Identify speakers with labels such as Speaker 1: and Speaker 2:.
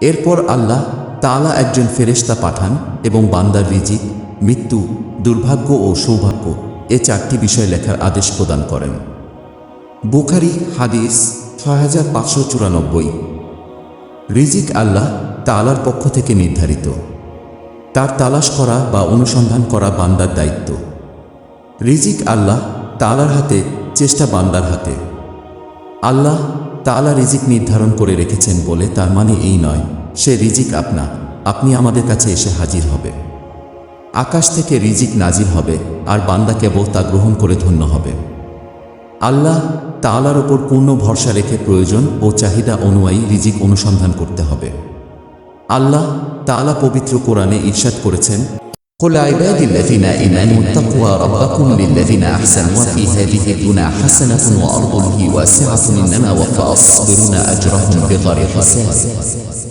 Speaker 1: এরপর আল্লাহ তালা একজন ফেরেশতা পাঠান এবং বান্দার রিজিক, মৃত্যু, দুর্ভাগ্য ও সৌভাগ্য এ চারটি বিষয় লেখার আদেশ প্রদান করেন। বুখারি, হাদিস, ছয় হাজার পাঁচশো চুরানব্বই। রিজিক আল্লাহ তালার পক্ষ থেকে নির্ধারিত। তার তালাশ করা বা অনুসন্ধান করা বান্দার দায়িত্ব। রিজিক আল্লাহ তালার হাতে, চেষ্টা বান্দার হাতে। আল্লাহ তালা রিজিক নির্ধারণ করে রেখেছেন বলে তার মানে এই নয়, সে রিজিক আপনা, আপনি আমাদের কাছে এসে হাজির হবে। আকাশ থেকে রিজিক নাজির হবে, আর বান্দা কেবল তা গ্রহণ করে ধন্য হবে। আল্লাহ তালার ওপর পূর্ণ ভরসা রেখে প্রয়োজন ও চাহিদা অনুযায়ী রিজিক অনুসন্ধান করতে হবে। আল্লাহ তালা পবিত্র কোরআনে ঈর্ষাদ করেছেন
Speaker 2: قل عبادي الذين آمنوا اتقوا ربكم للذين أحسنوا في هذه الدنيا حسنة وأرض واسعة إنما وفى الصابرون أجرهم بغير حساب